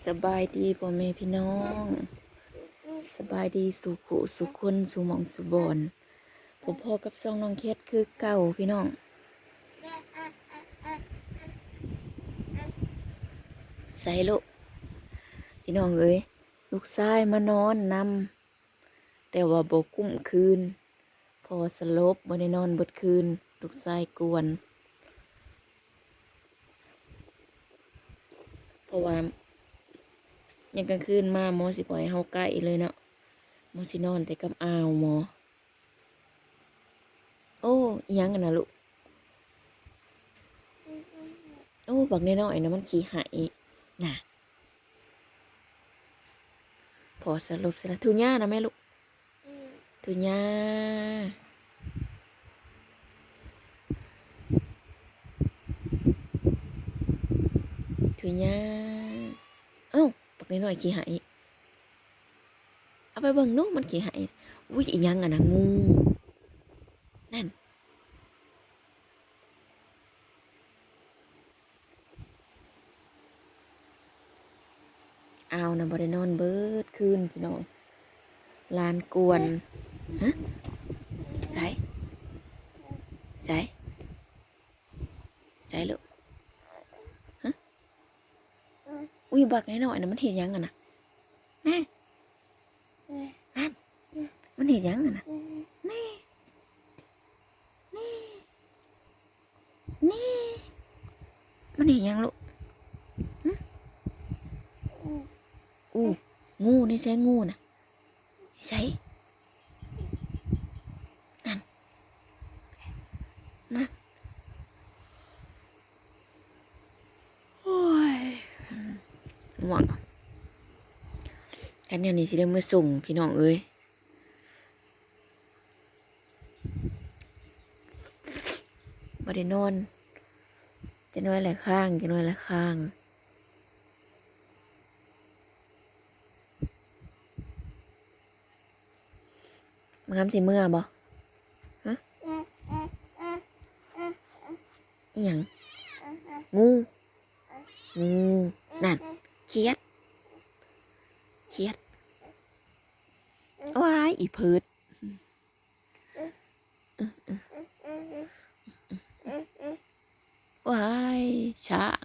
สบายดีพ่อแม่พี่น้อง สบายดีสุขุสุขคนสุมองสุบอนผมพ่อกับซองน้องเคสคือเก่าพี่น้องใส่ลูกพี่น้องเอ้ยลูกชายมานอนนำแต่ว่าบกุ้มคืน พอสลบบ่นอนบดคืน ลูกชายกวนเพราะว่า ยังกลางคืนมาหมอสิปล่อยให้เฮาใกล้เลยเนาะหมอสินอนแต่กับอาวหมอ โอ้ยังกันนะลูก โอ้บักน้อยๆนะมันขี้หายน่ะพอสรุปเสร็จแล้วทุญ่านะแม่ลูกทุญ่าทุญ่าาบักน้อยๆขี้หายเอาไปเบิ่งนู้มันขี้หายอุ้ยยังอะนะงูนั่นเอานะบริโนอนเบิดคืนพี่น้องลานกวนฮะใส่ใส่ใส่ลูกฮะ อุ้ยบักน้อยนะมันเห็นยังกันนะแน่นั่นมันเห็นยังกันนะแน่แน่แน่มันเห็นยังลูกอู้งูนี่ใช่งูนะใช่นั่นนั่นโอ้ยง่วง กันเนี่ยนี่สิได้มาส่งพี่น้องเอ้ยบ่ได้นอนจะน้อยหลายข้างจะน้อยหลายข้างมันคำสิเมื่อบ่ฮะอีหยังงูงูนั่นเคียดเคียด ว้ายอีพืดว้ายช้าง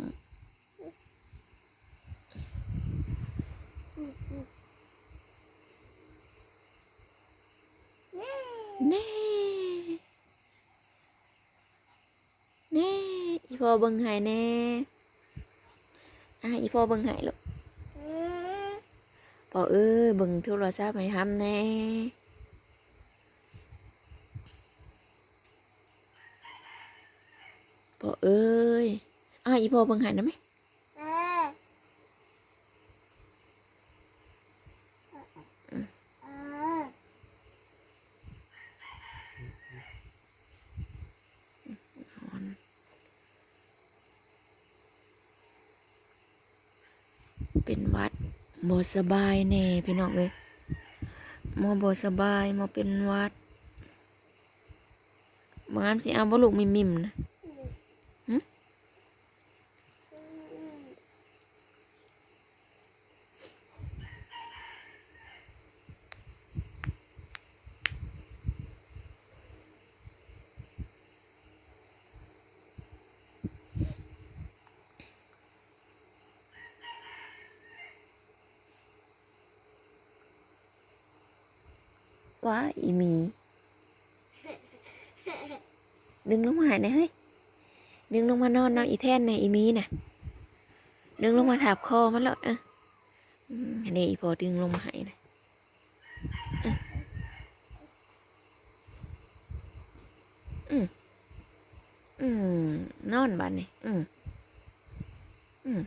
แน่แน่อีพ่อเบิ่งใหายแน่อะอีพ่อเบิ่งใหายลูก พ่อเอ้ยบิ่งโทรศัพท์ให้ทำแน่พ่อเอ้ยอะอีพ่อเบิ่งใหายนะไหมเป็นวัด บ่สบายแน่พี่น้องเอ้ยมอบ่สบายมอเป็นวัดบางอันสิเอาบ่ลูกมิมมิมๆนะหึ ว้าอีหมี ดึงลงมาหายหน่อยเฮ้ย ดึงลงมานอนนอนอีแท่นในอีหมีน่ะ ดึงลงมาถาบคอมันแล้วเอออืมอันนี้อีพอดึงลงมาใหายนะเอออืมอืมนอนบ้านนี่อืมอืม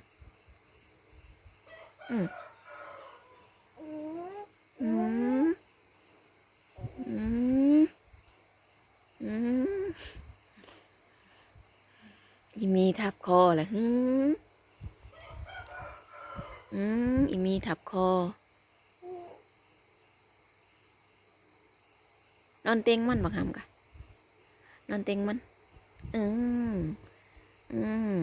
อืม อีมีทับคอแหละฮึอืมอีมีทับคอ นอนเต็งมันบักหำกะนอนเต็งมัน อืมอืม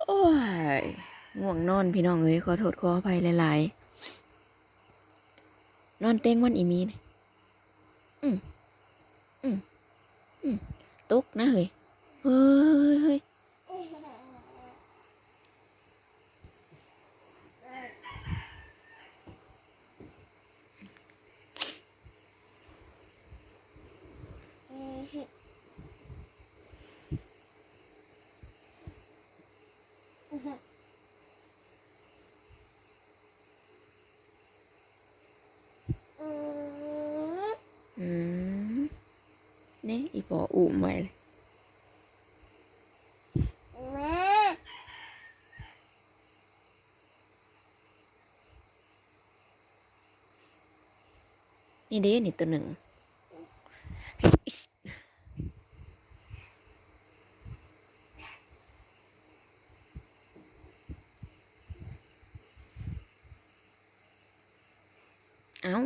โอ้ยง่วงนอนพี่น้องเอ้ยขอโทษขออภัยหลาย ๆ นอนเต้งวันอีมีนอืมอืมอืมตุกนะเฮ้ยเฮ้ยเฮ้ย อีปออุ่มไว้เลยนี่เด้นี่ตัวหนึ่งอิ๊ชเอ้า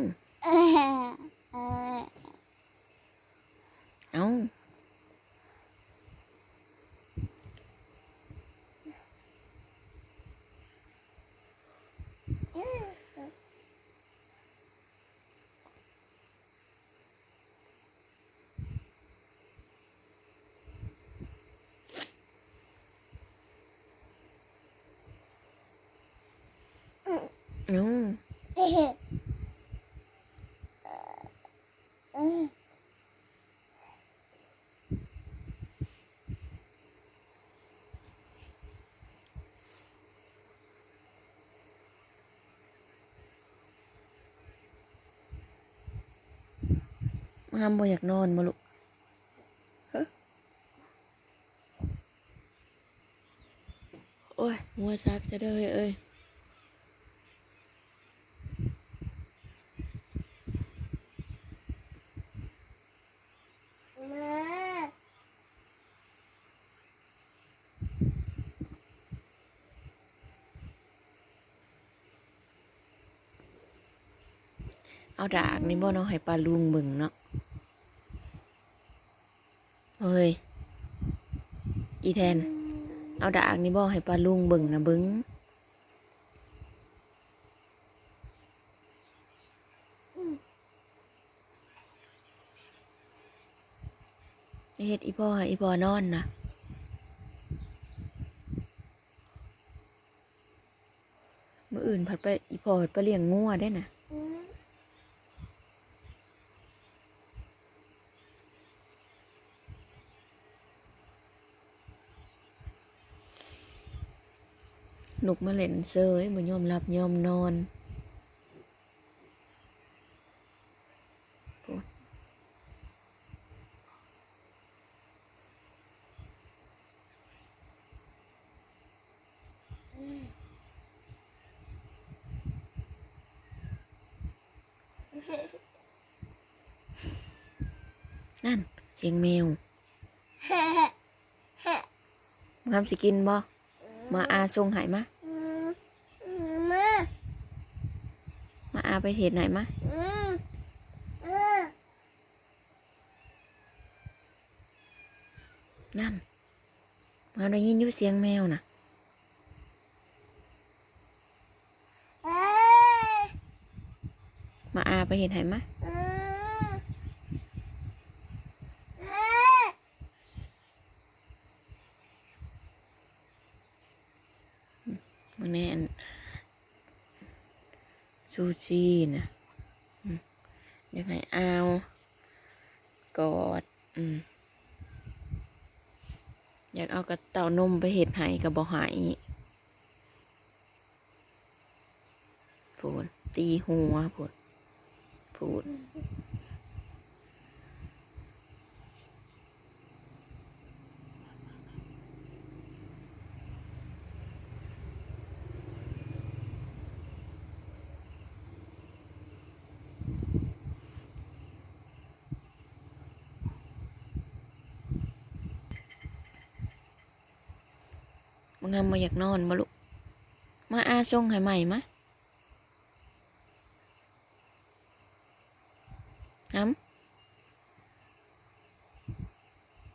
เอ้า เอ้าห้ามบ่อยากนอนมาลูกฮะโอ้ยมัวซักจะได้เอ้ย เอาดากนี่บ่เนาะให้ปลาลุงเบิ่งเนาะเฮ้ย อีแทน เอาดากนี่บ่ให้ปลาลุงเบิ่งนะเบิ่งเฮ็ดอีพ่อให้อีพ่อนอนนะมื้ออื่นผัดไปอีพ่อผัดไปเลี้ยงงัวได้น่ะ นุกมาเล่นเซยบ่ยอมรับยอมนอนพูดนั่น เสียงแมวงามสิกินบ่มาอาทรงใหายมา มาอา ไปเหตุไหนมานั่นมาได้ยินยู่เสียงแมวน่ะมาอาไปเหตุไหนมามันแน่ ซูชินะอยากให้เอากอดอืมอยากเอากระเต่านมไปเห็ดไห้กับบ่หายพูดตีหัวพูดพูด มึงงามมาอยากนอนมาลุกมาอาทรงให้ใหม่มะ